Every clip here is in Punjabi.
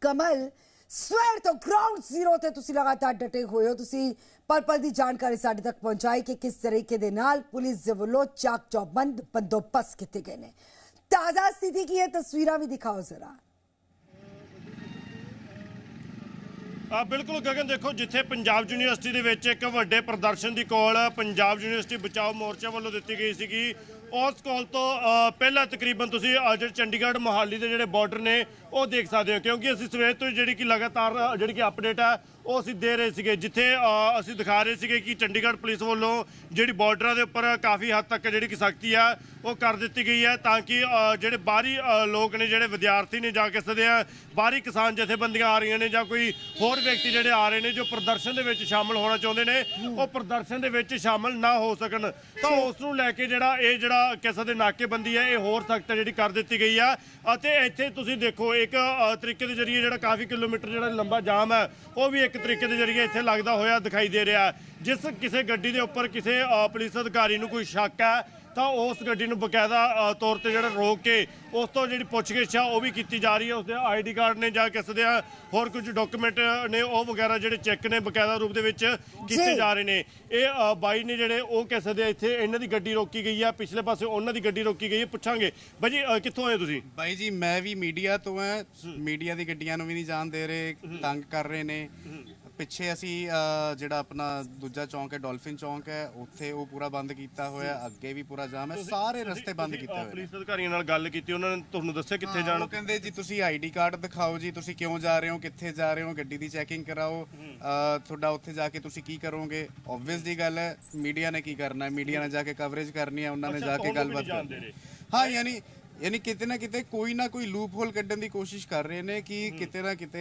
ਕਮਲ, ਸਵੇਰ ਤੋਂ ਗਰਾਊਂਡ ਜ਼ੀਰੋ ਤੇ ਤੁਸੀਂ ਲਗਾਤਾਰ ਡਟੇ ਹੋਏ ਹੋ। ਤੁਸੀਂ ਪਲ ਪਲ ਦੀ ਜਾਣਕਾਰੀ ਸਾਡੇ ਤੱਕ ਪਹੁੰਚਾਈ ਕਿ ਕਿਸ ਤਰੀਕੇ ਦੇ ਨਾਲ ਪੁਲਿਸ ਦੇ ਵੱਲੋਂ ਚਾਕ ਚੌਬੰਦ ਬੰਦੋਬਸਤ ਕੀਤੇ ਗਏ ਨੇ। ਤਾਜ਼ਾ ਸਥਿਤੀ ਕੀ ਹੈ, ਤਸਵੀਰਾਂ ਵੀ ਦਿਖਾਓ ਜ਼ਰਾ। ਆ ਬਿਲਕੁਲ ਗਗਨ, ਦੇਖੋ ਜਿੱਥੇ ਪੰਜਾਬ ਯੂਨੀਵਰਸਿਟੀ ਦੇ ਵਿੱਚ ਇੱਕ ਵੱਡੇ ਪ੍ਰਦਰਸ਼ਨ ਦੀ ਕਾਲ ਪੰਜਾਬ ਯੂਨੀਵਰਸਿਟੀ ਬਚਾਓ ਮੋਰਚਾ ਵੱਲੋਂ ਦਿੱਤੀ ਗਈ ਸੀਗੀ। ਉਸ ਕਾਲ ਤੋਂ ਪਹਿਲਾਂ ਤਕਰੀਬਨ ਤੁਸੀਂ ਜਿਹੜੇ ਚੰਡੀਗੜ੍ਹ ਮੋਹਾਲੀ ਦੇ ਜਿਹੜੇ ਬਾਰਡਰ ਨੇ, ਉਹ ਦੇਖ ਸਕਦੇ ਹੋ, ਕਿਉਂਕਿ ਅਸੀਂ ਸਵੇਰ ਤੋਂ ਜਿਹੜੀ ਕਿ ਲਗਾਤਾਰ, ਜਿਹੜੀ ਕਿ ਅਪਡੇਟ ਹੈ ਉਹ ਅਸੀਂ ਦੇ ਰਹੇ ਸੀਗੇ, ਜਿੱਥੇ ਅਸੀਂ ਦਿਖਾ ਰਹੇ ਸੀਗੇ ਕਿ ਚੰਡੀਗੜ੍ਹ ਪੁਲਿਸ ਵੱਲੋਂ ਜਿਹੜੀ ਬਾਰਡਰਾਂ ਦੇ ਉੱਪਰ ਕਾਫੀ ਹੱਦ ਤੱਕ ਜਿਹੜੀ ਕਿ ਸਖਤੀ ਆ, ਉਹ ਕਰ ਦਿੱਤੀ ਗਈ ਹੈ ਤਾਂ ਕਿ ਜਿਹੜੇ ਬਾਹਰੀ ਲੋਕ ਨੇ, ਜਿਹੜੇ ਵਿਦਿਆਰਥੀ ਨੇ ਜਾ ਕੇ ਸਦੇ ਆ, ਬਾਹਰੀ ਕਿਸਾਨ ਜਥੇਬੰਦੀਆਂ ਆ ਰਹੀਆਂ ਨੇ ਜਾਂ ਕੋਈ ਹੋਰ ਵਿਅਕਤੀ ਜਿਹੜੇ ਆ ਰਹੇ ਨੇ ਜੋ ਪ੍ਰਦਰਸ਼ਨ ਦੇ ਵਿੱਚ ਸ਼ਾਮਲ ਹੋਣਾ ਚਾਹੁੰਦੇ ਨੇ, ਉਹ ਪ੍ਰਦਰਸ਼ਨ ਦੇ ਵਿੱਚ ਸ਼ਾਮਲ ਨਾ ਹੋ ਸਕਣ। ਤਾਂ ਉਸ ਨੂੰ ਲੈ ਕੇ ਜਿਹੜਾ ਇਹ ਜਿਹੜਾ ਕਿਸੇ ਦੇ ਨਾਕੇਬੰਦੀ ਹੈ, ਇਹ ਹੋਰ ਸਖਤ ਜਿਹੜੀ ਕਰ ਦਿੱਤੀ ਗਈ ਆ। ਅਤੇ ਇੱਥੇ ਤੁਸੀਂ ਦੇਖੋ, ਇੱਕ ਤਰੀਕੇ ਦੇ ਜਰੀਏ ਜਿਹੜਾ ਕਾਫੀ ਕਿਲੋਮੀਟਰ ਜਿਹੜਾ ਲੰਬਾ ਜਾਮ ਹੈ, ਉਹ ਵੀ ਇੱਕ ਤਰੀਕੇ ਦੇ ਜਰੀਏ ਇੱਥੇ ਲੱਗਦਾ ਹੋਇਆ ਦਿਖਾਈ ਦੇ ਰਿਹਾ ਜਿਸ ਕਿਸੇ ਗੱਡੀ ਦੇ ਉੱਪਰ ਕਿਸੇ ਅ, ਪੁਲਿਸ ਅਧਿਕਾਰੀ ਨੂੰ ਕੋਈ ਸ਼ੱਕ ਹੈ ਤਾਂ ਉਸ ਗੱਡੀ ਨੂੰ ਬਕਾਇਦਾ ਅ, ਤੌਰ ਤੇ ਜਿਹੜਾ ਰੋਕ ਕੇ ਉਸ ਤੋਂ ਜਿਹੜੀ ਪੁੱਛਗਿੱਛ ਆ ਉਹ ਵੀ ਕੀਤੀ ਜਾ ਰਹੀ ਹੈ। ਉਸਦੇ ਆਈਡੀ ਕਾਰਡ ਨੇ ਜਾਂ ਕਿਸੇ ਦੇ ਹੋਰ ਕੁਝ ਡਾਕੂਮੈਂਟ ਨੇ ਉਹ ਵਗੈਰਾ ਜਿਹੜੇ ਚੈੱਕ ਨੇ ਬਕਾਇਦਾ ਰੂਪ ਦੇ ਵਿੱਚ ਕੀਤੇ ਜੀ। ਰਹੇ ਨੇ। ਇਹ ਅ, ਬਾਈ ਨੇ ਜਿਹੜੇ ਉਹ ਕਿਸੇ ਦੇ ਇੱਥੇ ਇਹਨਾਂ ਦੀ ਗੱਡੀ ਰੋਕੀ ਗਈ ਆ ਪਿਛਲੇ ਪਾਸੇ ਉਹਨਾਂ ਦੀ ਗੱਡੀ ਰੋਕੀ ਗਈ ਹੈ। ਪੁੱਛਾਂਗੇ। ਬਾਈ ਜੀ ਅ, ਕਿੱਥੋਂ ਆਏ ਤੁਸੀਂ? ਬਾਈ ਜੀ ਮੈਂ ਵੀ ਮੀਡੀਆ ਤੋਂ ਹਾਂ। ਮੀਡੀਆ ਦੀ ਗੱਡੀਆਂ ਨੂੰ ਵੀ ਨਹੀਂ ਜਾਣ ਦੇ ਰਹੇ ਤੰਗ ਕਰ ਰਹੇ ਨੇ। ਪਿੱਛੇ ਅਸੀਂ ਜਿਹੜਾ ਆਪਣਾ ਦੂਜਾ ਚੌਂਕ ਹੈ ਡਾਲਫਿਨ ਚੌਂਕ ਹੈ ਉੱਥੇ ਉਹ ਪੂਰਾ ਬੰਦ ਕੀਤਾ ਹੋਇਆ ਅੱਗੇ ਵੀ ਪੂਰਾ ਜਾਮ ਹੈ ਸਾਰੇ ਰਸਤੇ ਬੰਦ ਕੀਤੇ ਹੋਏ ਨੇ। ਪੁਲਿਸ ਅਧਿਕਾਰੀਆਂ ਨਾਲ ਗੱਲ ਕੀਤੀ ਉਹਨਾਂ ਨੇ ਤੁਹਾਨੂੰ ਦੱਸਿਆ ਕਿੱਥੇ ਜਾਣਾ ਉਹ ਕਹਿੰਦੇ ਜੀ ਤੁਸੀਂ ਆਈਡੀ ਕਾਰਡ ਦਿਖਾਓ ਜੀ ਤੁਸੀਂ ਕਿਉਂ ਜਾ ਰਹੇ ਹੋ ਕਿੱਥੇ ਜਾ ਰਹੇ ਹੋ ਗੱਡੀ ਦੀ ਚੈਕਿੰਗ ਕਰਾਓ ਤੁਹਾਡਾ ਉੱਥੇ ਜਾ ਕੇ ਤੁਸੀਂ ਕੀ ਕਰੋਗੇ? ਆਬਵੀਅਸ ਦੀ ਗੱਲ ਹੈ ਮੀਡੀਆ ਨੇ ਕੀ ਕਰਨਾ ਹੈ? ਮੀਡੀਆ ਨੇ ਜਾ ਕੇ ਕਵਰੇਜ ਕਰਨੀ ਹੈ ਉਹਨਾਂ ਨੇ ਜਾ ਕੇ ਗੱਲਬਾਤ ਕਰਨੀ। ਹਾਂ ਯਾਨੀ ਯਾਨੀ ਕਿਤੇ ਨਾ ਕਿਤੇ ਕੋਈ ਨਾ ਕੋਈ ਲੂਪ ਹੋਲ ਕੱਢਣ ਦੀ ਕੋਸ਼ਿਸ਼ ਕਰ ਰਹੇ ਨੇ ਕਿ ਕਿਤੇ ਨਾ ਕਿਤੇ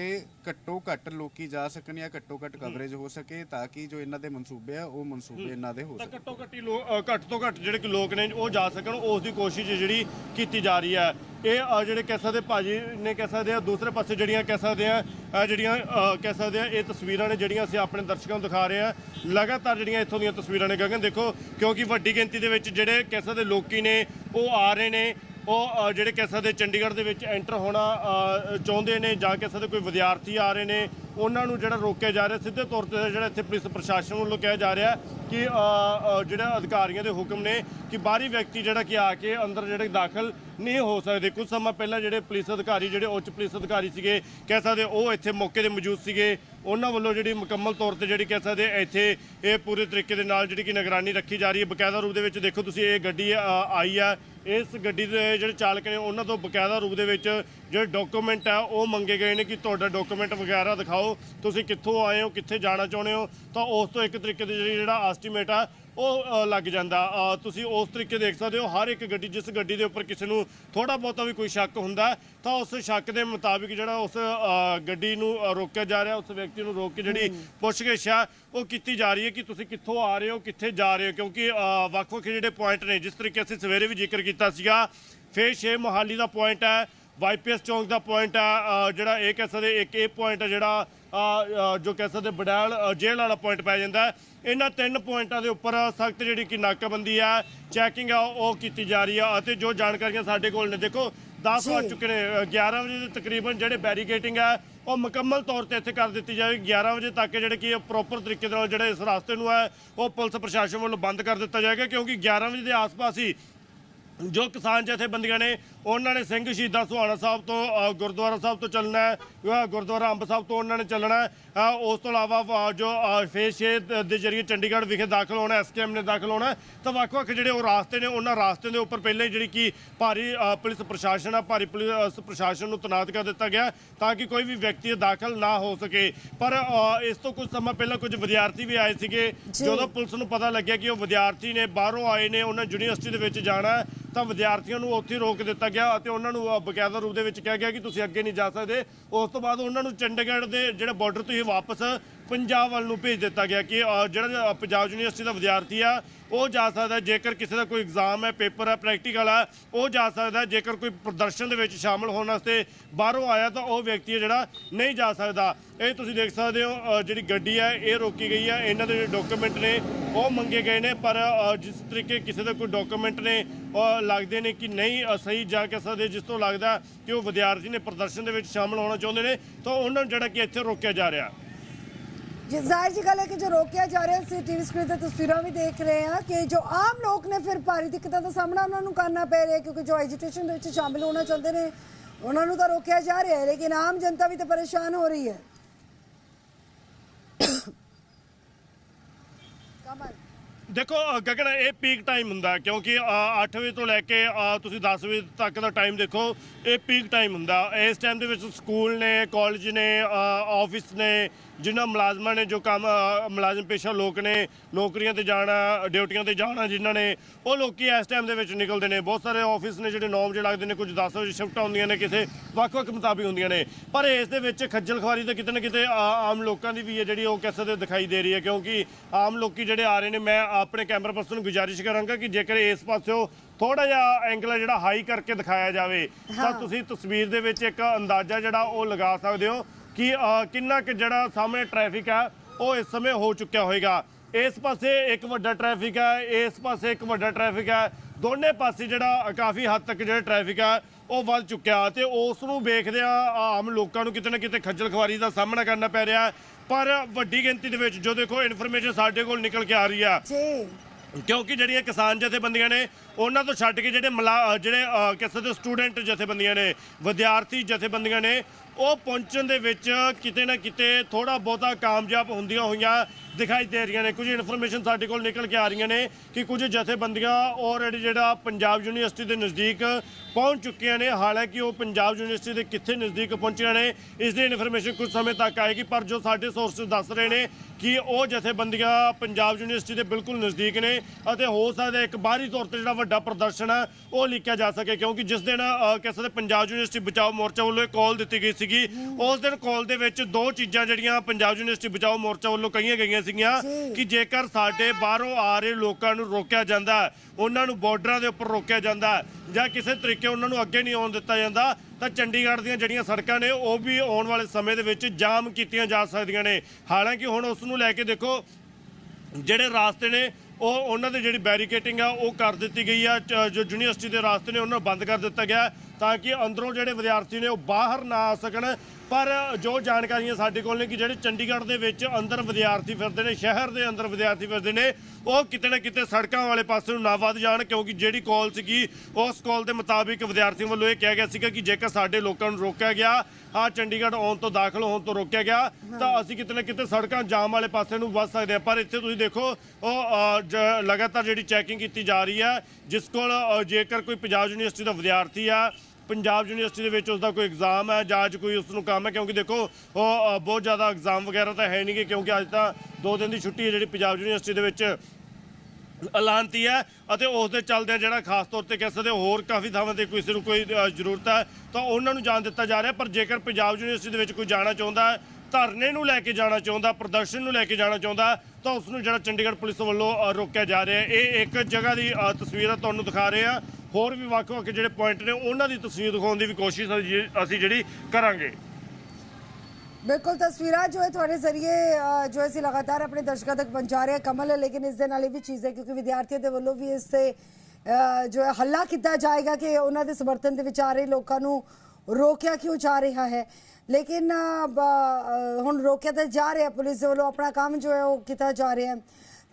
ਘੱਟੋ ਘੱਟ ਲੋਕੀ ਜਾ ਸਕਣ ਜਾਂ ਘੱਟੋ ਘੱਟ ਕਵਰੇਜ ਹੋ ਸਕੇ ਤਾਂ ਕਿ ਜੋ ਇਹਨਾਂ ਦੇ ਮਨਸੂਬੇ ਆ ਉਹ ਮਨਸੂਬੇ ਇਹਨਾਂ ਦੇ ਹੋ ਤਾਂ ਸਕਣ। ਘੱਟੋ ਘੱਟੀ ਲੋਕ ਘੱਟ ਤੋਂ ਘੱਟ ਜਿਹੜੇ ਕਿ ਲੋਕ ਨੇ ਉਹ ਜਾ ਸਕਣ ਉਸ ਦੀ ਕੋਸ਼ਿਸ਼ ਜਿਹੜੀ ਕੀਤੀ ਜਾ ਰਹੀ ਹੈ। ਇਹ ਅ, ਜਿਹੜੇ ਕਹਿ ਸਕਦੇ ਭਾਜੀ ਨੇ ਕਹਿ ਸਕਦੇ ਆ ਦੂਸਰੇ ਪਾਸੇ ਜਿਹੜੀਆਂ ਕਹਿ ਸਕਦੇ ਆ ਅ, ਜਿਹੜੀਆਂ ਅ, ਕਹਿ ਸਕਦੇ ਆ ਇਹ ਤਸਵੀਰਾਂ ਨੇ ਜਿਹੜੀਆਂ ਅਸੀਂ ਆਪਣੇ ਦਰਸ਼ਕਾਂ ਨੂੰ ਦਿਖਾ ਰਹੇ ਆ। ਲਗਾਤਾਰ ਜਿਹੜੀਆਂ ਇੱਥੋਂ ਦੀਆਂ ਤਸਵੀਰਾਂ ਨੇ ਗਗਨ ਦੇਖੋ ਕਿਉਂਕਿ ਵੱਡੀ ਗਿਣਤੀ ਦੇ ਵਿੱਚ ਜਿਹੜੇ ਕਹਿ ਸਕਦੇ ਲੋਕੀ ਨੇ ਉਹ ਆ ਰਹੇ ਨੇ। ਉਹ ਜਿਹੜੇ ਕਹਿ ਸਕਦੇ ਚੰਡੀਗੜ੍ਹ ਦੇ ਵਿੱਚ ਐਂਟਰ ਹੋਣਾ ਚਾਹੁੰਦੇ ਨੇ ਜਾਂ ਕਹਿ ਸਕਦੇ ਕੋਈ ਵਿਦਿਆਰਥੀ ਆ ਰਹੇ ਨੇ ਉਹਨਾਂ ਨੂੰ ਜਿਹੜਾ ਰੋਕਿਆ ਜਾ ਰਿਹਾ, ਸਿੱਧੇ ਤੌਰ ਤੇ ਜਿਹੜਾ ਇੱਥੇ ਪੁਲਿਸ ਪ੍ਰਸ਼ਾਸਨ ਵੱਲੋਂ ਕਿਹਾ ਜਾ ਰਿਹਾ ਕਿ ਜਿਹੜਾ ਅਧਿਕਾਰੀਆਂ ਦੇ ਹੁਕਮ ਨੇ ਕਿ ਬਾਹਰੀ ਵਿਅਕਤੀ ਜਿਹੜਾ ਕਿ ਆ ਕੇ ਅੰਦਰ ਜਿਹੜੇ ਦਾਖਲ ਨਹੀਂ ਹੋ ਸਕਦੇ। ਕੁਝ ਸਮਾਂ ਪਹਿਲਾਂ ਜਿਹੜੇ ਪੁਲਿਸ ਅਧਿਕਾਰੀ, ਜਿਹੜੇ ਉੱਚ ਪੁਲਿਸ ਅਧਿਕਾਰੀ ਸੀਗੇ, ਕਹਿ ਸਕਦੇ ਉਹ ਇੱਥੇ ਮੌਕੇ ਤੇ ਮੌਜੂਦ ਸੀਗੇ। ਉਹਨਾਂ ਵੱਲੋਂ ਜਿਹੜੀ ਮੁਕੰਮਲ ਤੌਰ ਤੇ ਜਿਹੜੀ ਕਹਿ ਸਕਦੇ ਇੱਥੇ ਇਹ ਪੂਰੇ ਤਰੀਕੇ ਦੇ ਨਾਲ ਜਿਹੜੀ ਕਿ ਨਿਗਰਾਨੀ ਰੱਖੀ ਜਾ ਰਹੀ ਹੈ। ਬਕਾਇਦਾ ਰੂਪ ਦੇ ਵਿੱਚ ਦੇਖੋ ਤੁਸੀਂ, ਇਹ ਗੱਡੀ ਆਈ ਆ ਇਸ ਗੱਡੀ ਦੇ ਜਿਹੜੇ ਚਾਲਕ ਨੇ, ਉਹਨਾਂ ਤੋਂ ਬਕਾਇਦਾ ਰੂਪ ਦੇ ਵਿੱਚ ਜਿਹੜੇ ਡਾਕੂਮੈਂਟ ਆ ਉਹ ਮੰਗੇ ਗਏ ਨੇ ਕਿ ਤੁਹਾਡਾ ਡਾਕੂਮੈਂਟ ਵਗੈਰਾ ਦਿਖਾਓ ਤੁਸੀਂ ਕਿੱਥੋਂ ਆਏ ਹੋ ਕਿੱਥੇ ਜਾਣਾ ਚਾਹੁੰਦੇ ਹੋ ਤਾਂ ਉਸ ਤੋਂ ਇੱਕ ਤਰੀਕੇ ਦੇ ਜਿਹੜੀ ਐਸਟੀਮੇਟ ਆ ਉਹ ਲੱਗ ਜਾਂਦਾ। ਤੁਸੀਂ ਉਸ ਤਰੀਕੇ ਦੇਖ ਸਕਦੇ ਹੋ ਹਰ ਇੱਕ ਗੱਡੀ ਜਿਸ ਗੱਡੀ ਦੇ ਉੱਪਰ ਕਿਸੇ ਨੂੰ ਥੋੜਾ ਬਹੁਤਾ ਵੀ ਕੋਈ ਸ਼ੱਕ ਹੁੰਦਾ ਤਾਂ ਉਸ ਸ਼ੱਕ ਦੇ ਮੁਤਾਬਿਕ ਜਿਹੜਾ ਉਸ ਗੱਡੀ ਨੂੰ ਰੋਕਿਆ ਜਾ ਰਿਹਾ ਉਸ ਵਿਅਕਤੀ ਨੂੰ ਰੋਕ ਕੇ ਜਿਹੜੀ ਪੁੱਛਗਿੱਛ ਆ ਉਹ ਕੀਤੀ ਜਾ ਰਹੀ ਹੈ ਕਿ ਤੁਸੀਂ ਕਿੱਥੋਂ ਆ ਰਹੇ ਹੋ ਕਿੱਥੇ ਜਾ ਰਹੇ ਹੋ ਕਿਉਂਕਿ ਵੱਖ-ਵੱਖ ਜਿਹੜੇ ਪੁਆਇੰਟ ਨੇ ਜਿਸ ਤਰੀਕੇ ਅਸੀਂ ਸਵੇਰੇ ਵੀ ਜ਼ਿਕਰ ਕੀਤਾ ਸੀਗਾ ਫੇਸ 6 ਮੋਹਾਲੀ ਦਾ ਪੁਆਇੰਟ ਹੈ ਵਾਈਪੀਐਸ ਚੌਂਕ ਦਾ ਪੁਆਇੰਟ ਆ ਜਿਹੜਾ ਇਹ ਕਹਿ ਸਕਦੇ ਇੱਕ ਇਹ ਪੁਆਇੰਟ ਆ ਜਿਹੜਾ ਜੋ ਕਹਿ ਸਕਦੇ ਬਡਾਲ ਜੇਲ੍ਹ ਵਾਲਾ ਪੁਆਇੰਟ ਪੈ ਜਾਂਦਾ। ਇਹਨਾਂ ਤਿੰਨ ਪੁਆਇੰਟਾਂ ਦੇ ਉੱਪਰ ਸਖਤ ਜਿਹੜੀ ਕਿ ਨਾਕਾਬੰਦੀ ਆ ਚੈਕਿੰਗ ਆ ਉਹ ਕੀਤੀ ਜਾ ਰਹੀ ਆ ਅਤੇ ਜੋ ਜਾਣਕਾਰੀਆਂ ਸਾਡੇ ਕੋਲ ਨੇ ਦੇਖੋ 10 ਵੱਜ। ਚੁੱਕੇ ਨੇ ਅ, 11 ਵਜੇ ਦੇ ਤਕਰੀਬਨ ਜਿਹੜੇ ਬੈਰੀਕੇਟਿੰਗ ਆ ਉਹ ਮੁਕੰਮਲ ਤੌਰ ਤੇ ਇੱਥੇ ਕਰ ਦਿੱਤੀ ਜਾਵੇਗੀ 11 ਵਜੇ ਤੱਕ ਜਿਹੜੇ ਕਿ ਪ੍ਰੋਪਰ ਤਰੀਕੇ ਨਾਲ ਜਿਹੜੇ ਇਸ ਰਸਤੇ ਨੂੰ ਹੈ ਉਹ ਪੁਲਿਸ ਪ੍ਰਸ਼ਾਸਨ ਵੱਲੋਂ ਬੰਦ ਕਰ ਦਿੱਤਾ ਜਾਏਗਾ ਕਿਉਂਕਿ 11 ਵਜੇ ਦੇ ਆਸ-ਪਾਸ ਹੀ ਜੋ ਕਿਸਾਨ ਜਥੇਬੰਦੀਆਂ ਨੇ ਉਹਨਾਂ ਨੇ ਸਿੰਘ ਸ਼ਹੀਦਾਂ ਸੁਹਾਣਾ ਸਾਹਿਬ ਤੋਂ ਗੁਰਦੁਆਰਾ ਸਾਹਿਬ ਤੋਂ ਚੱਲਣਾ ਹੈ ਗੁਰਦੁਆਰਾ ਅੰਬ ਸਾਹਿਬ ਤੋਂ ਉਹਨਾਂ ਨੇ ਚੱਲਣਾ ਹੈ ਉਸ ਤੋਂ ਇਲਾਵਾ ਜੋ ਫੇਸ 6 ਦੇ ਜਰੀਏ ਚੰਡੀਗੜ੍ਹ ਵਿਖੇ ਦਾਖਲ ਹੋਣਾ ਐਸਕੇਐਮ ਨੇ ਦਾਖਲ ਹੋਣਾ। ਤਾਂ ਵੱਖ-ਵੱਖ ਜਿਹੜੇ ਉਹ ਰਾਸਤੇ ਨੇ ਉਹਨਾਂ ਰਾਸਤੇ ਦੇ ਉੱਪਰ ਪਹਿਲਾਂ ਹੀ ਜਿਹੜੀ ਕਿ ਭਾਰੀ ਪੁਲਿਸ ਪ੍ਰਸ਼ਾਸਨ ਆ ਭਾਰੀ ਪੁਲਿਸ ਪ੍ਰਸ਼ਾਸਨ ਨੂੰ ਤੈਨਾਤ ਕਰ ਦਿੱਤਾ ਗਿਆ ਤਾਂ ਕਿ ਕੋਈ ਵੀ ਵਿਅਕਤੀ ਦਾਖਲ ਨਾ ਹੋ ਸਕੇ ਪਰ ਇਸ ਤੋਂ ਕੁਝ ਸਮਾਂ ਪਹਿਲਾਂ ਕੁਝ ਵਿਦਿਆਰਥੀ ਵੀ ਆਏ ਸੀਗੇ। ਜਦੋਂ ਪੁਲਿਸ ਨੂੰ ਪਤਾ ਲੱਗਿਆ ਕਿ ਉਹ ਵਿਦਿਆਰਥੀ ਨੇ ਬਾਹਰੋਂ ਆਏ ਨੇ ਉਹਨਾਂ ਯੂਨੀਵਰਸਿਟੀ ਦੇ ਵਿੱਚ ਜਾਣਾ ਤਾਂ ਵਿਦਿਆਰਥੀਆਂ ਨੂੰ ਉੱਥੇ ਰੋਕ ਦਿੱਤਾ ਗਿਆ ਅਤੇ ਉਹਨਾਂ ਨੂੰ ਬਕਾਇਦਾ ਰੂਪ ਦੇ ਵਿੱਚ ਕਿਹਾ ਗਿਆ ਕਿ ਤੁਸੀਂ ਅੱਗੇ ਨਹੀਂ ਜਾ ਸਕਦੇ। ਉਸ ਤੋਂ ਬਾਅਦ ਉਹਨਾਂ ਨੂੰ ਚੰਡੀਗੜ੍ਹ ਦੇ ਜਿਹੜੇ ਬਾਰਡਰ ਤੋਂ ਹੀ ਵਾਪਸ ਪੰਜਾਬ ਵੱਲ ਨੂੰ ਭੇਜ ਦਿੱਤਾ ਗਿਆ ਕਿ ਜਿਹੜਾ ਪੰਜਾਬ ਯੂਨੀਵਰਸਿਟੀ ਦਾ ਵਿਦਿਆਰਥੀ ਆ, ਉਹ ਜਾ ਸਕਦਾ ਜੇਕਰ ਕਿਸੇ ਦਾ ਕੋਈ ਐਗਜ਼ਾਮ ਹੈ ਪੇਪਰ ਹੈ ਪ੍ਰੈਕਟੀਕਲ ਹੈ, ਉਹ ਜਾ ਸਕਦਾ ਜੇਕਰ ਕੋਈ ਪ੍ਰਦਰਸ਼ਨ ਦੇ ਵਿੱਚ ਸ਼ਾਮਲ ਹੋਣ ਵਾਸਤੇ ਬਾਹਰੋਂ ਆਇਆ ਤਾਂ ਉਹ ਵਿਅਕਤੀ ਹੈ ਜਿਹੜਾ ਨਹੀਂ ਜਾ ਸਕਦਾ। ਇਹ ਤੁਸੀਂ ਦੇਖ ਸਕਦੇ ਹੋ ਜਿਹੜੀ ਗੱਡੀ ਹੈ, ਇਹ ਰੋਕੀ ਗਈ ਹੈ। ਇਹਨਾਂ ਦੇ ਜਿਹੜੇ ਡਾਕੂਮੈਂਟ ਨੇ, ਉਹ ਮੰਗੇ ਗਏ ਨੇ, ਪਰ ਜਿਸ ਤਰੀਕੇ ਕਿਸੇ ਦਾ ਕੋਈ ਡਾਕੂਮੈਂਟ ਨੇ ਲੱਗਦੇ ਨੇ ਕਿ ਨਹੀਂ ਸਹੀ ਜਾ ਕੇ ਸਕਦੇ ਜਿਸ ਤੋਂ ਲੱਗਦਾ ਕਿ ਉਹ ਵਿਦਿਆਰਥੀ ਨੇ ਪ੍ਰਦਰਸ਼ਨ ਦੇ ਵਿੱਚ ਸ਼ਾਮਲ ਹੋਣਾ ਚਾਹੁੰਦੇ ਨੇ, ਤਾਂ ਉਹਨਾਂ ਨੂੰ ਜਿਹੜਾ ਕਿ ਇੱਥੇ ਰੋਕਿਆ ਜਾ ਰਿਹਾ। ਜੀ, ਜ਼ਾਹਿਰ ਜੀ ਗੱਲ ਹੈ ਕਿ ਜੋ ਰੋਕਿਆ ਜਾ ਰਿਹਾ ਸੀ ਟੀਵੀ ਸਕਰੀਨ ਤੇ ਤਸਵੀਰਾਂ ਵੀ ਦੇਖ ਰਹੇ ਹਾਂ ਕਿ ਜੋ ਆਮ ਲੋਕ ਨੇ ਫਿਰ ਭਾਰੀ ਦਿੱਕਤਾਂ ਦਾ ਸਾਹਮਣਾ ਉਹਨਾਂ ਨੂੰ ਕਰਨਾ ਪੈ ਰਿਹਾ ਕਿਉਂਕਿ ਜੋ ਐਜੀਟੇਸ਼ਨ ਦੇ ਵਿੱਚ ਸ਼ਾਮਿਲ ਹੋਣਾ ਚਾਹੁੰਦੇ ਨੇ, ਉਹਨਾਂ ਨੂੰ ਤਾਂ ਰੋਕਿਆ ਜਾ ਰਿਹਾ ਹੈ, ਲੇਕਿਨ ਆਮ ਜਨਤਾ ਵੀ ਤਾਂ ਪਰੇਸ਼ਾਨ ਹੋ ਰਹੀ ਹੈ। ਕਮਲ। ਦੇਖੋ ਅ, ਗਗਨ ਇਹ ਪੀਕ ਟਾਈਮ ਹੁੰਦਾ ਕਿਉਂਕਿ 8 ਵਜੇ ਤੋਂ ਲੈ ਕੇ ਤੁਸੀਂ 10 ਵਜੇ ਤੱਕ ਦਾ ਟਾਈਮ ਦੇਖੋ ਇਹ ਪੀਕ ਟਾਈਮ ਹੁੰਦਾ। ਇਸ ਟਾਈਮ ਦੇ ਵਿੱਚ ਸਕੂਲ ਨੇ ਕਾਲਜ ਨੇ ਆਫਿਸ ਨੇ ਜਿਨ੍ਹਾਂ ਮੁਲਾਜ਼ਮਾਂ ਨੇ ਜੋ ਕੰਮ ਮੁਲਾਜ਼ਮ ਪੇਸ਼ਾ ਲੋਕ ਨੇ ਨੌਕਰੀਆਂ ਤੇ ਜਾਣਾ ਡਿਊਟੀਆਂ ਤੇ ਜਾਣਾ ਜਿਨ੍ਹਾਂ ਨੇ ਉਹ ਲੋਕੀ ਇਸ ਟਾਈਮ ਦੇ ਵਿੱਚ ਨਿਕਲਦੇ ਨੇ। ਬਹੁਤ ਸਾਰੇ ਆਫਿਸ ਨੇ ਜਿਹੜੇ 9 ਵਜੇ ਲੱਗਦੇ ਨੇ ਕੁਝ 10 ਵਜੇ ਸ਼ਿਫਟਾਂ ਹੁੰਦੀਆਂ ਨੇ ਕਿਸੇ ਵੱਖ-ਵੱਖ ਮੁਤਾਬਿਕ ਹੁੰਦੀਆਂ ਨੇ। ਪਰ ਇਸ ਦੇ ਵਿੱਚ ਖੱਜਲ ਖਵਾਰੀ ਤਾਂ ਕਿਤੇ ਨਾ ਕਿਤੇ ਆ- ਆਮ ਲੋਕਾਂ ਦੀ ਵੀ ਹੈ ਜਿਹੜੀ ਉਹ ਕਿਸੇ ਦੇ ਦਿਖਾਈ ਦੇ ਰਹੀ ਹੈ ਕਿਉਂਕਿ ਆਮ ਲੋਕੀ ਜਿਹੜੇ ਆ ਰਹੇ ਨੇ ਮੈਂ ਆਪਣੇ ਕੈਮਰਾ ਪਰਸਨ ਨੂੰ ਗੁਜ਼ਾਰਿਸ਼ ਕਰਾਂਗਾ ਕਿ ਜੇਕਰ ਇਸ ਪਾਸਿਓ ਥੋੜਾ ਜਿਹਾ ਐਂਗਲ ਜਿਹੜਾ ਹਾਈ ਕਰਕੇ ਦਿਖਾਇਆ ਜਾਵੇ ਤਾਂ ਤੁਸੀਂ ਤਸਵੀਰ ਦੇ ਵਿੱਚ ਇੱਕ ਅੰਦਾਜ਼ਾ ਜਿਹੜਾ ਉਹ ਲਗਾ ਸਕਦੇ ਹੋ। ਕਿ ਕਿੰਨਾ ਕਿ ਜਿਹੜਾ ਸਾਹਮਣੇ ਟ੍ਰੈਫਿਕ ਹੈ ਉਹ ਇਸ ਸਮੇਂ ਹੋ ਚੁੱਕਿਆ ਹੋਵੇਗਾ ਇਸ ਪਾਸੇ ਇੱਕ ਵੱਡਾ ਟ੍ਰੈਫਿਕ ਹੈ ਇਸ ਪਾਸੇ ਇੱਕ ਵੱਡਾ ਟ੍ਰੈਫਿਕ ਹੈ ਦੋਨੇ ਪਾਸੇ ਜਿਹੜਾ ਕਾਫੀ ਹੱਦ ਤੱਕ ਜਿਹੜਾ ਟ੍ਰੈਫਿਕ ਹੈ ਉਹ ਵੱਧ ਚੁੱਕਿਆ ਤੇ ਉਸ ਨੂੰ ਵੇਖਦੇ ਆ ਆਮ ਲੋਕਾਂ ਨੂੰ ਕਿਤੇ ਨਾ ਕਿਤੇ ਖੱਜਲ ਖਵਾਰੀ ਦਾ ਸਾਹਮਣਾ ਕਰਨਾ ਪੈ ਰਿਹਾ। ਪਰ ਵੱਡੀ ਗਿਣਤੀ ਦੇ ਵਿੱਚ ਜੋ ਦੇਖੋ ਇਨਫੋਰਮੇਸ਼ਨ ਸਾਡੇ ਕੋਲ ਨਿਕਲ ਕੇ ਆ ਰਹੀ ਆ। ਜੀ। ਕਿਉਂਕਿ ਜਿਹੜੀਆਂ ਕਿਸਾਨ ਜਥੇਬੰਦੀਆਂ ਨੇ ਉਹਨਾਂ ਤੋਂ ਛੱਡ ਕੇ ਜਿਹੜੇ ਜਿਹੜੇ ਕਿਸੇ ਦੇ ਸਟੂਡੈਂਟ ਜਥੇਬੰਦੀਆਂ ਨੇ ਵਿਦਿਆਰਥੀ ਜਥੇਬੰਦੀਆਂ ਨੇ ਉਹ ਪਹੁੰਚਣ ਦੇ ਵਿੱਚ ਕਿਤੇ ਨਾ ਕਿਤੇ ਥੋੜਾ ਬਹੁਤਾ ਕਾਮਯਾਬ ਹੁੰਦੀਆਂ ਹੋਈਆਂ ਦਿਖਾਈ ਦੇ ਰਹੀਆਂ ਨੇ। ਕੁਝ ਇਨਫੋਰਮੇਸ਼ਨ ਸਾਡੇ ਕੋਲ ਨਿਕਲ ਕੇ ਆ ਰਹੀਆਂ ਨੇ ਕਿ ਕੁਝ ਜਥੇਬੰਦੀਆਂ ਆਲਰੇਡੀ ਜਿਹੜਾ ਪੰਜਾਬ ਯੂਨੀਵਰਸਿਟੀ ਦੇ ਨਜ਼ਦੀਕ ਪਹੁੰਚ ਚੁੱਕੀਆਂ ਨੇ। ਹਾਲਾਂਕਿ ਉਹ ਪੰਜਾਬ ਯੂਨੀਵਰਸਿਟੀ ਦੇ ਕਿੱਥੇ ਨਜ਼ਦੀਕ ਪਹੁੰਚੀਆਂ ਨੇ ਇਸ ਦੀ ਇਨਫੋਰਮੇਸ਼ਨ ਕੁਝ ਸਮੇਂ ਤੱਕ ਆਏਗੀ ਪਰ ਜੋ ਸਾਡੇ ਸੋਰਸ ਦੱਸ ਰਹੇ ਨੇ ਕਿ ਉਹ ਜਥੇਬੰਦੀਆਂ ਪੰਜਾਬ ਯੂਨੀਵਰਸਿਟੀ ਦੇ ਬਿਲਕੁਲ ਨਜ਼ਦੀਕ ਨੇ ਅਤੇ ਹੋ ਸਕਦਾ ਇੱਕ ਬਾਹਰੀ ਤੌਰ ਤੇ ਜਿਹੜਾ ਵੱਡਾ ਪ੍ਰਦਰਸ਼ਨ ਹੈ ਉਹ ਲਿਖਿਆ ਜਾ ਸਕੇ ਕਿਉਂਕਿ ਜਿਸ ਦਿਨ ਅ, ਕਿਸੇ ਦੇ ਪੰਜਾਬ ਯੂਨੀਵਰਸਿਟੀ ਬਚਾਓ ਮੋਰਚਾ ਵੱਲੋਂ ਇੱਕ ਕਾਲ ਦਿੱਤੀ ਗਈ ਸੀ ਸੀਗੀ। ਉਸ ਦਿਨ ਕਾਲ ਦੇ ਵਿੱਚ ਦੋ ਚੀਜ਼ਾਂ ਜਿਹੜੀਆਂ ਪੰਜਾਬ ਯੂਨੀਵਰਸਿਟੀ ਬਚਾਓ ਮੋਰਚਾ ਵੱਲੋਂ ਕਹੀਆਂ ਗਈਆਂ ਸੀਗੀਆਂ। ਕਿ ਜੇਕਰ ਸਾਡੇ ਬਾਹਰੋਂ ਆ ਰਹੇ ਲੋਕਾਂ ਨੂੰ ਰੋਕਿਆ ਜਾਂਦਾ ਉਹਨਾਂ ਨੂੰ ਬਾਰਡਰਾਂ ਦੇ ਉੱਪਰ ਰੋਕਿਆ ਜਾਂਦਾ ਜਾਂ ਕਿਸੇ ਤਰੀਕੇ ਉਹਨਾਂ ਨੂੰ ਅੱਗੇ ਨਹੀਂ ਆਉਣ ਦਿੱਤਾ ਜਾਂਦਾ ਤਾਂ ਚੰਡੀਗੜ੍ਹ ਦੀਆਂ ਜਿਹੜੀਆਂ ਸੜਕਾਂ ਨੇ ਉਹ ਵੀ ਆਉਣ ਵਾਲੇ ਸਮੇਂ ਦੇ ਵਿੱਚ ਜਾਮ ਕੀਤੀਆਂ ਜਾ ਸਕਦੀਆਂ ਨੇ। ਹਾਲਾਂਕਿ ਹੁਣ ਉਸ ਨੂੰ ਲੈ ਕੇ ਦੇਖੋ ਜਿਹੜੇ ਰਾਸਤੇ ਨੇ ਉਹ ਉਹਨਾਂ ਦੇ ਜਿਹੜੀ ਬੈਰੀਕੇਟਿੰਗ ਆ ਉਹ ਕਰ ਦਿੱਤੀ ਗਈ ਆ। ਜੋ ਯੂਨੀਵਰਸਿਟੀ ਦੇ ਰਾਸਤੇ ਨੇ ਉਹਨਾਂ ਨੂੰ ਬੰਦ ਕਰ ਦਿੱਤਾ ਗਿਆ। ਤਾਂ ਕਿ ਅੰਦਰੋਂ ਜਿਹੜੇ ਵਿਦਿਆਰਥੀ ਨੇ ਉਹ ਬਾਹਰ ਨਾ ਆ ਸਕਣ। ਪਰ ਜੋ ਜਾਣਕਾਰੀਆਂ ਸਾਡੇ ਕੋਲ ਨੇ ਕਿ ਜਿਹੜੇ ਚੰਡੀਗੜ੍ਹ ਦੇ ਵਿੱਚ ਅੰਦਰ ਵਿਦਿਆਰਥੀ ਫਿਰਦੇ ਨੇ ਸ਼ਹਿਰ ਦੇ ਅੰਦਰ ਵਿਦਿਆਰਥੀ ਫਿਰਦੇ ਨੇ ਉਹ ਕਿਤੇ ਨਾ ਕਿਤੇ ਸੜਕਾਂ ਵਾਲੇ ਪਾਸੇ ਨੂੰ ਨਾ ਵੱਧ ਜਾਣ ਕਿਉਂਕਿ ਜਿਹੜੀ ਕਾਲ ਸੀਗੀ ਉਸ ਕਾਲ ਦੇ ਮੁਤਾਬਿਕ ਵਿਦਿਆਰਥੀਆਂ ਵੱਲੋਂ ਇਹ ਕਿਹਾ ਗਿਆ ਸੀਗਾ ਕਿ ਜੇਕਰ ਸਾਡੇ ਲੋਕਾਂ ਨੂੰ ਰੋਕਿਆ ਗਿਆ ਆ ਚੰਡੀਗੜ੍ਹ ਆਉਣ ਤੋਂ ਦਾਖਲ ਹੋਣ ਤੋਂ ਰੋਕਿਆ ਗਿਆ ਤਾਂ ਅਸੀਂ ਕਿਤੇ ਨਾ ਕਿਤੇ ਸੜਕਾਂ ਜਾਮ ਵਾਲੇ ਪਾਸੇ ਨੂੰ ਵੱਧ ਸਕਦੇ ਹਾਂ। ਪਰ ਇੱਥੇ ਤੁਸੀਂ ਦੇਖੋ ਉਹ ਲਗਾਤਾਰ ਜਿਹੜੀ ਚੈਕਿੰਗ ਕੀਤੀ ਜਾ ਰਹੀ ਹੈ ਜਿਸ ਕੋਲ ਜੇਕਰ ਕੋਈ ਪੰਜਾਬ ਯੂਨੀਵਰਸਿਟੀ ਦਾ ਵਿਦਿਆਰਥੀ ਆ ਪੰਜਾਬ ਯੂਨੀਵਰਸਿਟੀ ਦੇ ਵਿੱਚ ਉਸ ਦਾ ਕੋਈ ਐਗਜ਼ਾਮ ਹੈ ਜਾਂ ਅੱਜ ਕੋਈ ਉਸ ਨੂੰ ਕੰਮ ਹੈ? ਕਿਉਂਕਿ ਦੇਖੋ, ਉਹ ਬਹੁਤ ਜ਼ਿਆਦਾ ਐਗਜ਼ਾਮ ਵਗੈਰਾ ਤਾਂ ਹੈ ਨਹੀਂਗੇ, ਕਿਉਂਕਿ ਅੱਜ ਤਾਂ ਦੋ ਦਿਨ ਦੀ ਛੁੱਟੀ ਹੈ ਜਿਹੜੀ ਪੰਜਾਬ ਯੂਨੀਵਰਸਿਟੀ ਦੇ ਵਿੱਚ ਐਲਾਨਤੀ ਹੈ ਅਤੇ ਉਸ ਦੇ ਚੱਲਦਿਆਂ ਜਿਹੜਾ ਖਾਸ ਤੌਰ ਤੇ ਕਹਿ ਸਕਦੇ ਹੋਰ ਕਾਫੀ ਥਾਵਾਂ ਤੇ ਕਿਸੇ ਨੂੰ ਕੋਈ ਜ਼ਰੂਰਤ ਹੈ, ਤਾਂ ਉਹਨਾਂ ਨੂੰ ਜਾਣ ਦਿੱਤਾ ਜਾ ਰਿਹਾ। ਪਰ ਜੇਕਰ ਪੰਜਾਬ ਯੂਨੀਵਰਸਿਟੀ ਦੇ ਵਿੱਚ ਕੋਈ ਜਾਣਾ ਚਾਹੁੰਦਾ ਹੈ, ਧਰਨੇ ਨੂੰ ਲੈ ਕੇ ਜਾਣਾ ਚਾਹੁੰਦਾ, ਪ੍ਰਦਰਸ਼ਨ ਨੂੰ ਲੈ ਕੇ ਜਾਣਾ ਚਾਹੁੰਦਾ, ਤਾਂ ਉਸ ਨੂੰ ਜਿਹੜਾ ਚੰਡੀਗੜ੍ਹ ਪੁਲਿਸ ਵੱਲੋਂ ਰੋਕਿਆ ਜਾ ਰਿਹਾ ਇਹ ਇੱਕ ਜਗ੍ਹਾ ਦੀ ਤਸਵੀਰ ਤੁਹਾਨੂੰ ਦਿਖਾ ਰਹੇ। ਆ ਹੋਰ ਵੀ ਵੱਖ-ਵੱਖ ਜਿਹੜੇ ਪੁਆਇੰਟ ਨੇ, ਉਹਨਾਂ ਦੀ ਤਸਵੀਰ ਦਿਖਾਉਣ ਦੀ ਵੀ ਕੋਸ਼ਿਸ਼ ਅਸੀਂ ਜਿਹੜੀ ਕਰਾਂਗੇ। ਬਿਲਕੁਲ, ਤਸਵੀਰਾਂ ਜੋ ਹੈ ਤੁਹਾਡੇ ਜ਼ਰੀਏ ਜੋ ਹੈ ਅਸੀਂ ਲਗਾਤਾਰ ਆਪਣੇ ਦਰਸ਼ਕਾਂ ਤੱਕ ਪਹੁੰਚਾ ਰਹੇ ਕਮਲ ਹੈ, ਲੇਕਿਨ ਇਸ ਦੇ ਨਾਲ ਇਹ ਵੀ ਚੀਜ਼ ਹੈ ਕਿਉਂਕਿ ਵਿਦਿਆਰਥੀਆਂ ਦੇ ਵੱਲੋਂ ਵੀ ਇਸ ਤੇ ਜੋ ਹੈ ਹੱਲਾ ਕੀਤਾ ਜਾਏਗਾ ਕਿ ਉਹਨਾਂ ਦੇ ਸਮਰਥਨ ਦੇ ਵਿੱਚ ਆ ਰਹੇ ਲੋਕਾਂ ਨੂੰ ਰੋਕਿਆ ਕਿਉਂ ਜਾ ਰਿਹਾ ਹੈ। ਲੇਕਿਨ ਹੁਣ ਰੋਕਿਆ ਤਾਂ ਜਾ ਰਿਹਾ, ਪੁਲਿਸ ਦੇ ਵੱਲੋਂ ਆਪਣਾ ਕੰਮ ਜੋ ਹੈ ਉਹ ਕੀਤਾ ਜਾ ਰਿਹਾ ਹੈ।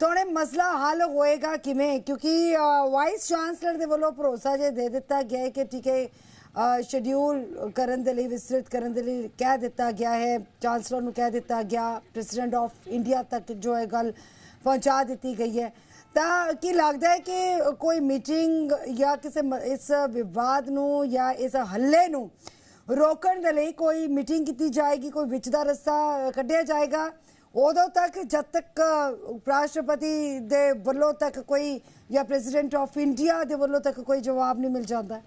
ਤਾਂ ਹੁਣ ਇਹ ਮਸਲਾ ਹੱਲ ਹੋਏਗਾ ਕਿਵੇਂ? ਕਿਉਂਕਿ ਵਾਈਸ ਚਾਂਸਲਰ ਦੇ ਵੱਲੋਂ ਭਰੋਸਾ ਜੇ ਦੇ ਦਿੱਤਾ ਗਿਆ ਹੈ ਕਿ ਠੀਕ ਹੈ ਸ਼ਡਿਊਲ ਕਰਨ ਦੇ ਲਈ, ਵਿਸਤ੍ਰਿਤ ਕਰਨ ਦੇ ਲਈ ਕਹਿ ਦਿੱਤਾ ਗਿਆ ਹੈ। ਚਾਂਸਲਰ ਨੂੰ ਕਹਿ ਦਿੱਤਾ ਗਿਆ ਪ੍ਰੈਜ਼ੀਡੈਂਟ ਆਫ ਇੰਡੀਆ ਤੱਕ ਜੋ ਹੈ ਗੱਲ ਪਹੁੰਚਾ ਦਿੱਤੀ ਗਈ ਹੈ। ਤਾਂ ਕੀ ਲੱਗਦਾ ਹੈ ਕਿ ਕੋਈ ਮੀਟਿੰਗ ਜਾਂ ਕਿਸੇ ਮ- ਇਸ ਵਿਵਾਦ ਨੂੰ ਜਾਂ ਇਸ ਹੱਲੇ ਨੂੰ ਰੋਕਣ ਦੇ ਲਈ ਕੋਈ ਮੀਟਿੰਗ ਕੀਤੀ ਜਾਏਗੀ? ਕੋਈ ਵਿੱਚ ਦਾ ਰਸਤਾ ਕੱਢਿਆ ਜਾਏਗਾ? ਉਦੋਂ ਤੱਕ ਜਦ ਤੱਕ ਉਪ ਰਾਸ਼ਟਰਪਤੀ ਦੇ ਵੱਲੋਂ ਤੱਕ ਕੋਈ ਜਾਂ ਪ੍ਰੈਜ਼ੀਡੈਂਟ ਆਫ ਇੰਡੀਆ ਦੇ ਵੱਲੋਂ ਤੱਕ ਕੋਈ ਜਵਾਬ ਨਹੀਂ ਮਿਲ ਜਾਂਦਾ।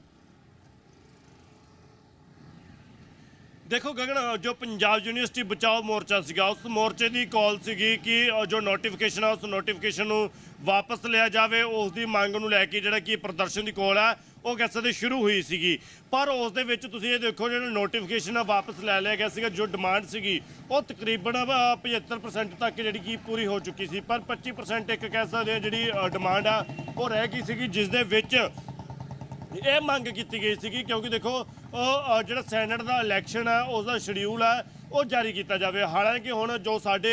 ਦੇਖੋ ਗਗਨ ਜੋ ਪੰਜਾਬ ਯੂਨੀਵਰਸਿਟੀ ਬਚਾਓ ਮੋਰਚਾ ਸੀਗਾ, ਉਸ ਮੋਰਚੇ ਦੀ ਕਾਲ ਸੀਗੀ ਕਿ ਜੋ ਨੋਟੀਫਿਕੇਸ਼ਨ ਆ, ਉਸ ਨੋਟੀਫਿਕੇਸ਼ਨ ਨੂੰ ਵਾਪਸ ਲਿਆ ਜਾਵੇ, ਉਸ ਦੀ ਮੰਗ ਨੂੰ ਲੈ ਕੇ ਜਿਹੜਾ ਕਿ ਪ੍ਰਦਰਸ਼ਨ ਦੀ ਕਾਲ ਹੈ ਉਹ ਕਿਸੇ ਦੇ ਸ਼ੁਰੂ ਹੋਈ ਸੀਗੀ। ਪਰ ਉਸ ਦੇ ਵਿੱਚ ਤੁਸੀਂ ਇਹ ਦੇਖੋ ਜਿਹੜਾ ਨੋਟੀਫਿਕੇਸ਼ਨ ਆ ਵਾਪਸ ਲੈ ਲਿਆ ਗਿਆ ਸੀਗਾ ਜੋ ਡਿਮਾਂਡ ਸੀਗੀ ਉਹ ਤਕਰੀਬਨ ਅ, 75% ਤੱਕ ਜਿਹੜੀ ਕਿ ਪੂਰੀ ਹੋ ਚੁੱਕੀ ਸੀ। ਪਰ 25% ਇੱਕ ਕਹਿ ਸਕਦੇ ਆ ਜਿਹੜੀ ਡਿਮਾਂਡ ਆ ਉਹ ਰਹਿ ਗਈ ਸੀਗੀ ਜਿਸ ਦੇ ਵਿੱਚ ਇਹ ਮੰਗ ਕੀਤੀ ਗਈ ਸੀਗੀ ਕਿਉਂਕਿ ਦੇਖੋ ਉਹ ਜਿਹੜਾ ਸੈਨੇਟ ਦਾ ਇਲੈਕਸ਼ਨ ਹੈ ਉਸ ਦਾ ਸ਼ਡਿਊਲ ਹੈ ਉਹ ਜਾਰੀ ਕੀਤਾ ਜਾਵੇ। ਹਾਲਾਂਕਿ ਹੁਣ ਜੋ ਸਾਡੇ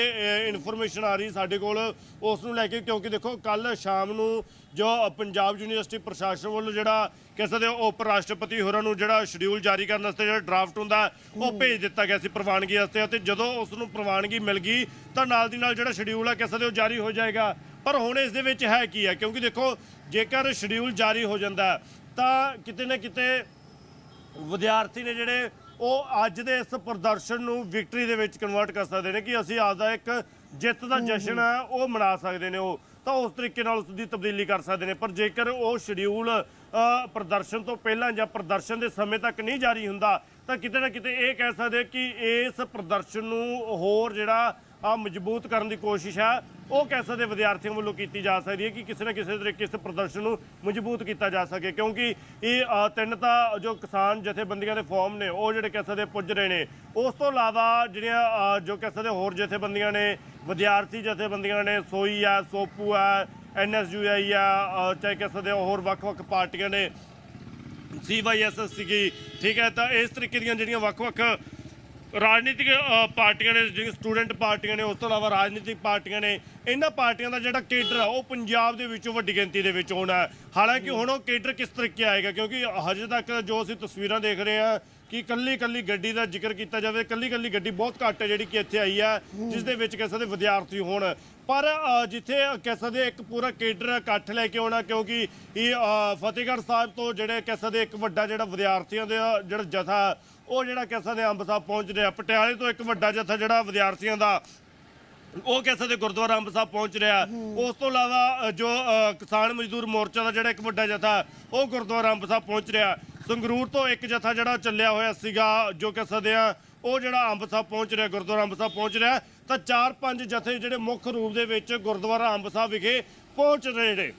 ਇਨਫੋਰਮੇਸ਼ਨ ਆ ਰਹੀ ਸਾਡੇ ਕੋਲ ਉਸ ਨੂੰ ਲੈ ਕੇ ਕਿਉਂਕਿ ਦੇਖੋ ਕੱਲ ਸ਼ਾਮ ਨੂੰ ਜੋ ਪੰਜਾਬ ਯੂਨੀਵਰਸਿਟੀ ਪ੍ਰਸ਼ਾਸਨ ਵੱਲੋਂ ਜਿਹੜਾ ਕਹਿ ਸਕਦੇ ਹੋ ਉਪ ਰਾਸ਼ਟਰਪਤੀ ਹੋਰਾਂ ਨੂੰ ਜਿਹੜਾ ਸ਼ਡਿਊਲ ਜਾਰੀ ਕਰਨ ਵਾਸਤੇ ਜਿਹੜਾ ਡਰਾਫਟ ਹੁੰਦਾ ਉਹ ਭੇਜ ਦਿੱਤਾ ਗਿਆ ਸੀ ਪ੍ਰਵਾਨਗੀ ਵਾਸਤੇ ਅਤੇ ਜਦੋਂ ਉਸ ਨੂੰ ਪ੍ਰਵਾਨਗੀ ਮਿਲ ਗਈ ਤਾਂ ਨਾਲ ਦੀ ਨਾਲ ਜਿਹੜਾ ਸ਼ਡਿਊਲ ਹੈ ਕਹਿ ਸਕਦੇ ਹੋ ਜਾਰੀ ਹੋ ਜਾਏਗਾ। ਪਰ ਹੁਣ ਇਸ ਦੇ ਵਿੱਚ ਹੈ ਕੀ ਹੈ ਕਿਉਂਕਿ ਦੇਖੋ ਜੇਕਰ ਸ਼ਡਿਊਲ ਜਾਰੀ ਹੋ ਜਾਂਦਾ ਤਾਂ ਕਿਤੇ ਨਾ ਕਿਤੇ ਵਿਦਿਆਰਥੀ ਨੇ ਜਿਹੜੇ ਉਹ ਅੱਜ ਦੇ ਇਸ ਪ੍ਰਦਰਸ਼ਨ ਨੂੰ ਵਿਕਟਰੀ ਦੇ ਵਿੱਚ ਕਨਵਰਟ ਕਰ ਸਕਦੇ ਨੇ ਕਿ ਅਸੀਂ ਆਪਦਾ ਇੱਕ ਜਿੱਤ ਦਾ ਜਸ਼ਨ ਹੈ। ਉਹ ਮਨਾ ਸਕਦੇ ਨੇ ਉਹ। ਤਾਂ ਉਸ ਤਰੀਕੇ ਨਾਲ ਉਸ ਦੀ ਤਬਦੀਲੀ ਕਰ ਸਕਦੇ ਨੇ। ਪਰ ਜੇਕਰ ਉਹ ਸ਼ਡਿਊਲ ਪ੍ਰਦਰਸ਼ਨ ਤੋਂ ਪਹਿਲਾਂ ਜਾਂ ਪ੍ਰਦਰਸ਼ਨ ਦੇ ਸਮੇਂ ਤੱਕ ਨਹੀਂ ਜਾਰੀ ਹੁੰਦਾ ਤਾਂ ਕਿਤੇ ਨਾ ਕਿਤੇ ਇਹ ਕਹਿ ਸਕਦੇ ਕਿ ਇਸ ਪ੍ਰਦਰਸ਼ਨ ਨੂੰ ਹੋਰ ਜਿਹੜਾ ਆ ਮਜ਼ਬੂਤ ਕਰਨ ਦੀ ਕੋਸ਼ਿਸ਼ ਹੈ। ਉਹ ਕਹਿ ਸਕਦੇ ਵਿਦਿਆਰਥੀਆਂ ਵੱਲੋਂ ਕੀਤੀ ਜਾ ਸਕਦੀ ਹੈ ਕਿ ਕਿਸੇ ਨਾ ਕਿਸੇ ਤਰੀਕੇ ਇਸ ਪ੍ਰਦਰਸ਼ਨ ਨੂੰ ਮਜ਼ਬੂਤ ਕੀਤਾ ਜਾ ਸਕੇ, ਕਿਉਂਕਿ ਇਹ ਤਿੰਨ ਤਾਂ ਜੋ ਕਿਸਾਨ ਜਥੇਬੰਦੀਆਂ ਦੇ ਫਾਰਮ ਨੇ, ਉਹ ਜਿਹੜੇ ਕਹਿ ਸਕਦੇ ਪੁੱਜ ਰਹੇ ਨੇ। ਉਸ ਤੋਂ ਇਲਾਵਾ ਜਿਹੜੀਆਂ ਜੋ ਕਹਿ ਸਕਦੇ ਹੋਰ ਜਥੇਬੰਦੀਆਂ ਨੇ, ਵਿਦਿਆਰਥੀ ਜਥੇਬੰਦੀਆਂ ਨੇ, ਸੋਈ ਆ ਸੋਪੂ ਆ ਐਨਐਸਯੂਆਈ ਆ ਚਾਹੇ ਕਹਿ ਸਕਦੇ ਹੋਰ ਵੱਖ-ਵੱਖ ਪਾਰਟੀਆਂ ਨੇ ਸੀਵਾਈਐਸਐਸ ਸੀਗੀ, ਠੀਕ ਹੈ, ਤਾਂ ਇਸ ਤਰੀਕੇ ਦੀਆਂ ਜਿਹੜੀਆਂ ਵੱਖ-ਵੱਖ ਰਾਜਨੀਤਿਕ ਪਾਰਟੀਆਂ ਨੇ ਜਿਹੜੀਆਂ ਸਟੂਡੈਂਟ ਪਾਰਟੀਆਂ ਨੇ, ਉਸ ਤੋਂ ਇਲਾਵਾ ਰਾਜਨੀਤਿਕ ਪਾਰਟੀਆਂ ਨੇ, ਇਹਨਾਂ ਪਾਰਟੀਆਂ ਦਾ ਜਿਹੜਾ ਕੇਡਰ ਆ, ਉਹ ਪੰਜਾਬ ਦੇ ਵਿੱਚੋਂ ਵੱਡੀ ਗਿਣਤੀ ਦੇ ਵਿੱਚ ਹੋਣਾ ਹਾਲਾਂਕਿ ਹੁਣ ਉਹ ਕੇਡਰ ਕਿਸ ਤਰੀਕੇ ਆਏਗਾ, ਕਿਉਂਕਿ ਹਜੇ ਤੱਕ ਜੋ ਅਸੀਂ ਤਸਵੀਰਾਂ ਦੇਖ ਰਹੇ ਹਾਂ ਕਿ ਕੱਲੀ ਕੱਲੀ ਗੱਡੀ ਦਾ ਜ਼ਿਕਰ ਕੀਤਾ ਜਾਵੇ ਕੱਲੀ ਕੱਲੀ ਗੱਡੀ ਬਹੁਤ ਘੱਟ ਹੈ ਜਿਹੜੀ ਕਿ ਇੱਥੇ ਆਈ ਹੈ, ਜਿਸ ਦੇ ਵਿੱਚ ਕਹਿ ਸਕਦੇ ਵਿਦਿਆਰਥੀ ਹੋਣ। ਪਰ ਜਿੱਥੇ ਕਹਿ ਸਕਦੇ ਇੱਕ ਪੂਰਾ ਕੇਡਰ ਇਕੱਠ ਲੈ ਕੇ ਆਉਣਾ, ਕਿਉਂਕਿ ਇਹ ਫਤਿਹਗੜ੍ਹ ਸਾਹਿਬ ਤੋਂ ਜਿਹੜੇ ਕਹਿ ਸਕਦੇ ਇੱਕ ਵੱਡਾ ਜਿਹੜਾ ਵਿਦਿਆਰਥੀਆਂ ਦਾ, ਜਿਹੜਾ ਜਥਾ ਉਹ ਜਿਹੜਾ ਕਹਿ ਸਕਦੇ ਅੰਬ ਸਾਹਿਬ ਪਹੁੰਚ ਰਿਹਾ ਪਟਿਆਲੇ ਤੋਂ ਇੱਕ ਵੱਡਾ ਜਥਾ ਜਿਹੜਾ ਵਿਦਿਆਰਥੀਆਂ ਦਾ, ਉਹ ਕਹਿ ਸਕਦੇ ਗੁਰਦੁਆਰਾ ਅੰਬ ਸਾਹਿਬ ਪਹੁੰਚ ਰਿਹਾ। ਉਸ ਤੋਂ ਇਲਾਵਾ ਜੋ ਕਿਸਾਨ ਮਜ਼ਦੂਰ ਮੋਰਚਾ ਦਾ ਜਿਹੜਾ ਇੱਕ ਵੱਡਾ ਜਥਾ, ਉਹ ਗੁਰਦੁਆਰਾ ਅੰਬ ਸਾਹਿਬ ਪਹੁੰਚ ਰਿਹਾ। ਸੰਗਰੂਰ ਤੋਂ ਇੱਕ ਜਥਾ ਜਿਹੜਾ ਚੱਲਿਆ ਹੋਇਆ ਸੀਗਾ, ਜੋ ਕਹਿ ਸਕਦੇ ਆ, ਉਹ ਜਿਹੜਾ ਅੰਬ ਸਾਹਿਬ ਪਹੁੰਚ ਰਿਹਾ, ਗੁਰਦੁਆਰਾ ਅੰਬ ਸਾਹਿਬ ਪਹੁੰਚ ਰਿਹਾ। ਤਾਂ ਚਾਰ ਪੰਜ ਜਥੇ ਜਿਹੜੇ ਮੁੱਖ ਰੂਪ ਦੇ ਵਿੱਚ ਗੁਰਦੁਆਰਾ ਅੰਬ ਸਾਹਿਬ ਵਿਖੇ ਪਹੁੰਚ ਰਹੇ ਨੇ।